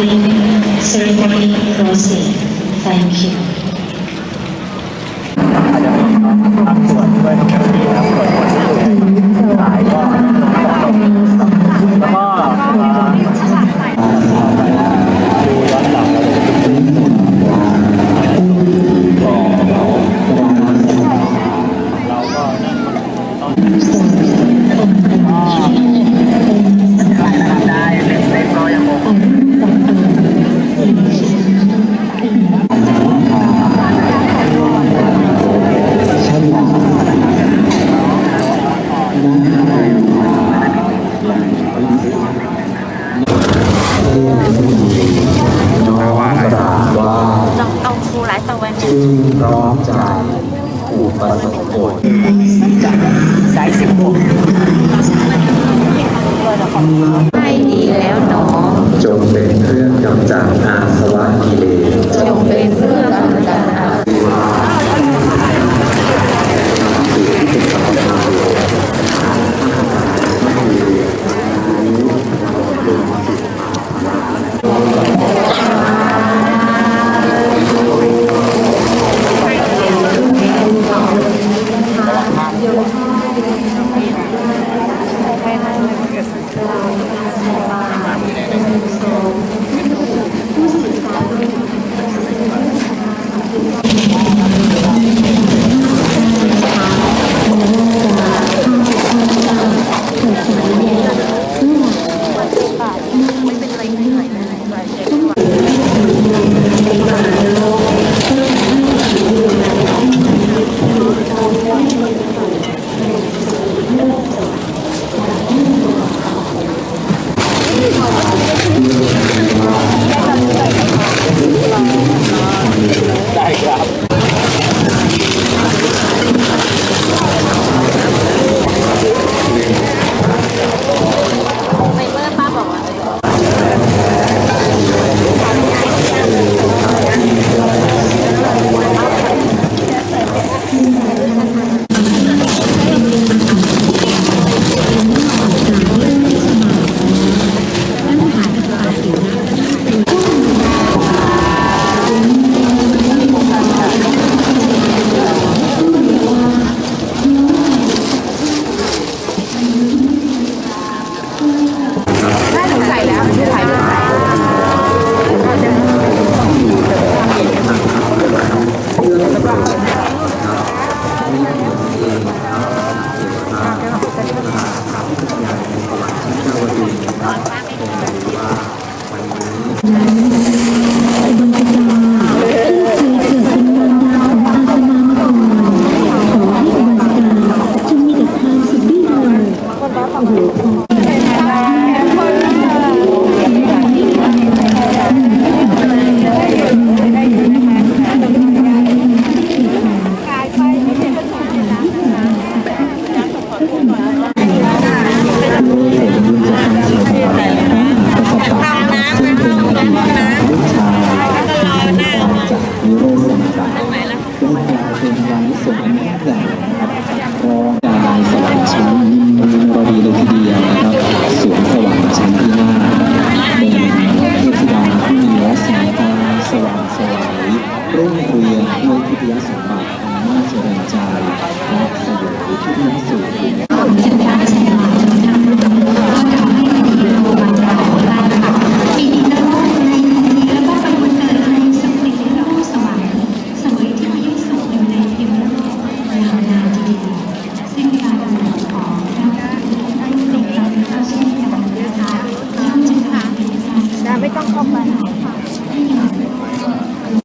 beginning ceremony closing. Thank you. ร้อมใจอุปสมบทสายสิบหก 啊，欢迎。 สาวผู้นเป็นยานิสงย่างรัองดาสวรรค์ช้นนิมมรดีเลยทีเดียวนะครับสวนสวรรค์ชั้นที่ห้าเป็นเทพธิดาที่มีลักษณะตาสว่างสวยร่งเรืองด้วยทิพยสมบัติอันน่าเจริญใจและสยบทุกนักสุ